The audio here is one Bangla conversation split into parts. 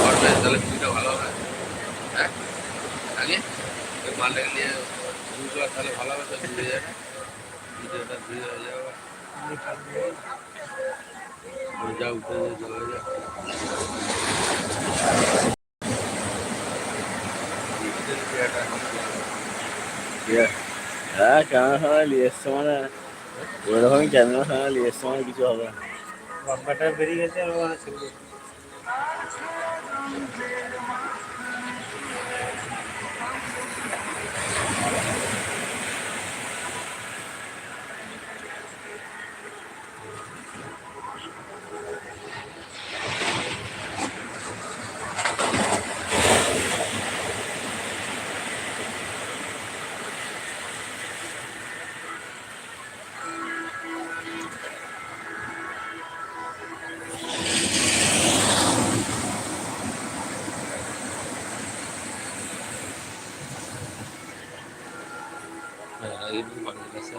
মালটাকে তাহলে ভিডিওটা ভালো হবে হ্যাঁ আগে ওই মালটাকে নিয়ে তাহলে ভালো হবে তো ভিডিও যাবে ভিডিওটা ভিডিও হয়ে ওরকমই ক্যামেরা ফ্যামেরা নিয়ে এসছে মানে কিছু হবে না। বাম্পারটা বেরিয়ে গেছে এই বাড়ির কাছে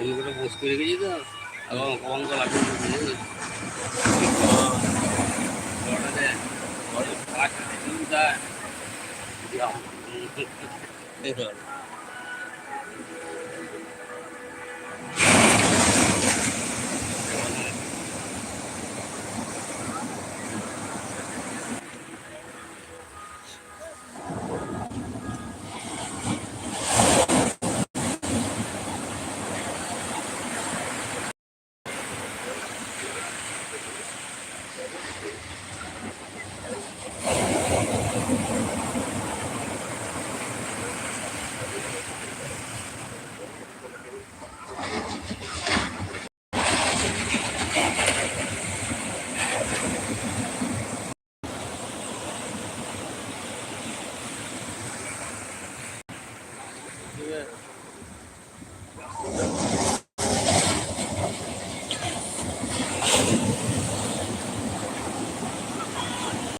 এগুলো পোস্ট করে গেছি তো। এবং অঙ্ক লাগবে They